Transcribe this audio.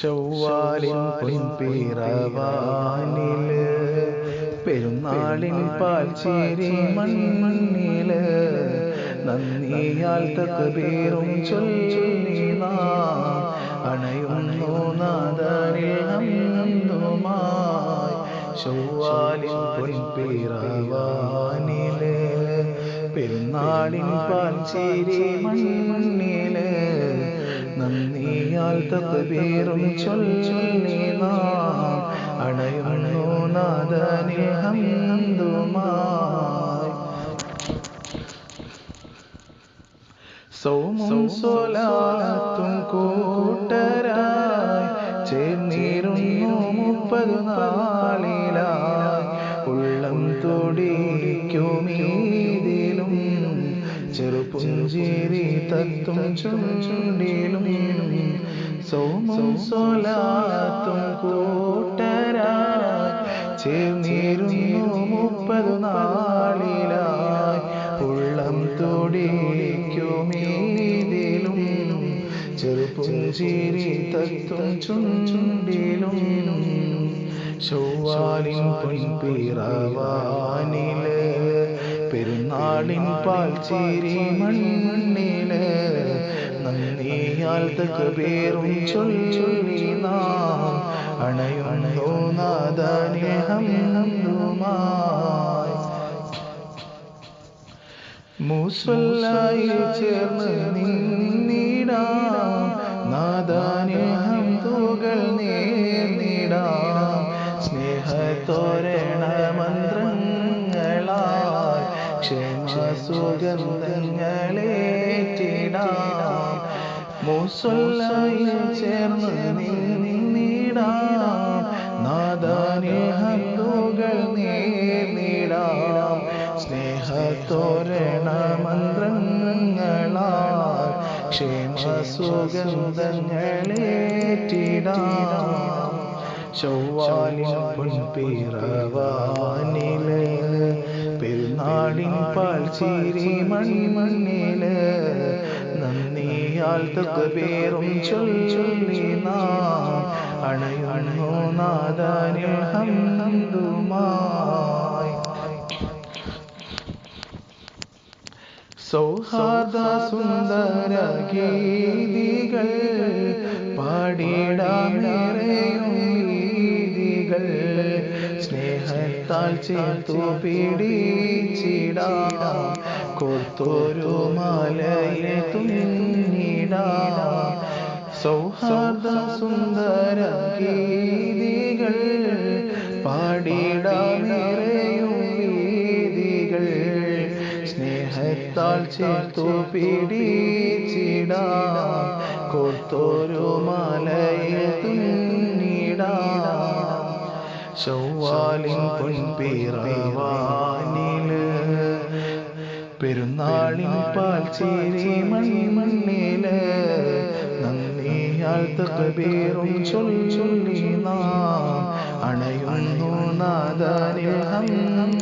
ഷൗവാലിൻ പൊൻപിറവാനിൽ പെരുന്നാളിൻ പാൽച്ചേരി മൺമണ്ണിൽ നന്ദിയാൽ തക്കബീറും ചൊല്ലുന്ന അണയുന്നു നാദനിൽ നമ്മുമായി ഷൗവാലിൻ പൊൻപിറവാനിൽ പെരുന്നാളിൻ പാൽച്ചേരി മൺമണ്ണിൽ തക്ബീറും ചൊല്ലി നാം. അണയുന്നു നാദനിൽ ഹംദുമായി. സൗമും സോലാത്തും കൂട്ടരായി ചേർന്നിരുന്നു മുപ്പത് നാളിലായി. ഉള്ളം തൊടിക്കുമീതിലും ചെറുപുഞ്ചേരി തത്തും ചുണ്ടിലും സോമും സോലാത്തും കൂട്ടരായി ചേർന്നിരുന്നു മുപ്പത് നാളിലായി ഉള്ളം തൊടിക്കുമീതിലും ചെറുപുഞ്ചേരി തത്തും ചുണ്ടിലും. ചൊവ്വാലിൻ പെരുന്നാളിൻ പാൽച്ചേരി മണ്ണിൽ നന്ദിയാൽ തകബേറും ചൊല്ലി നാം. അണയുണ്ടോ നാദാനിൽ മൂസല്ലായിൽ ചേർന്ന് നിന്നിടാം. നാദാനിൽ ഹംദുകൾ നേർന്നിടാം. സ്നേഹത്തോരണ മന്ത്രങ്ങളാൽ ക്ഷമ സുഗന്ധങ്ങളേറ്റിടാം മൂസല്ലായിൽ ചേർന്ന് പാൽ നാദാനിൽ ഹംദുകൾ നേർന്നിടാം സ്നേഹത്തോരണ മന്ത്രങ്ങളാൽ ക്ഷേമ സുഗന്ധങ്ങളേറ്റിടാം ചൊവ്വാലിൻ പൊൻപിറവാനിൽ പെരുന്നാളിൻ പാൽച്ചേരി മണ്ണിൽ നന്ദിയാൽ ഹംദുമായി സൗഹാർദ്ദ സുന്ദര ഗീതികൾ പാടിടാമേറെയും സ്നേഹത്താൽ ചേർത്തു പിടിച്ചിടാം. കോർത്തൊരു മലയെ തുന്നിടാ. സൗഹാർദ്ദ സുന്ദര ഗീതികൾ പാടിടാമേറെയും ഗീതികൾ സ്നേഹത്താൽ ചേർത്തു പിടിച്ചിടാ. കൊത്തൊരു മലയെ തുന്നിടാ. ചൊവ്വാലിൻ പൊൻപിറവാനിൽ പെരുന്നാളിൻ പാൽച്ചേരി മണ്ണിൽ നന്ദിയാൽ തകബീറും ചൊല്ലി നാം. അണയുന്നു നാദാനിൽ ഹംദുമാ